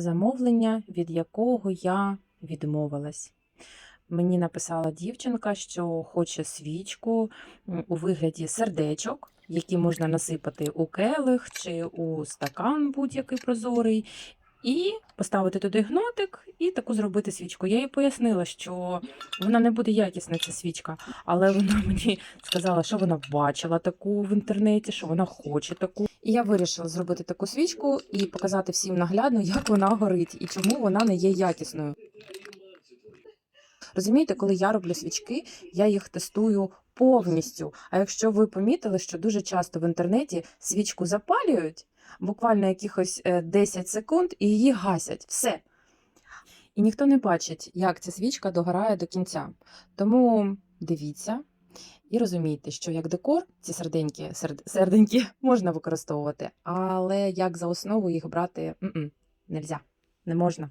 замовлення, від якого я відмовилась. Мені написала дівчинка, що хоче свічку у вигляді сердечок, які можна насипати у келих чи у стакан будь-який прозорий, і поставити туди гнотик і таку зробити свічку. Я їй пояснила, що вона не буде якісна, ця свічка, але вона мені сказала, що вона бачила таку в інтернеті, що вона хоче таку. І я вирішила зробити таку свічку і показати всім наглядно, як вона горить і чому вона не є якісною. Розумієте, коли я роблю свічки, я їх тестую повністю. А якщо ви помітили, що дуже часто в інтернеті свічку запалюють, буквально якихось е, 10 секунд, і її гасять. Все. І ніхто не бачить, як ця свічка догорає до кінця. Тому дивіться і розумійте, що як декор ці серденьки, серд- серденьки можна використовувати, але як за основу їх брати м-м, нельзя, не можна.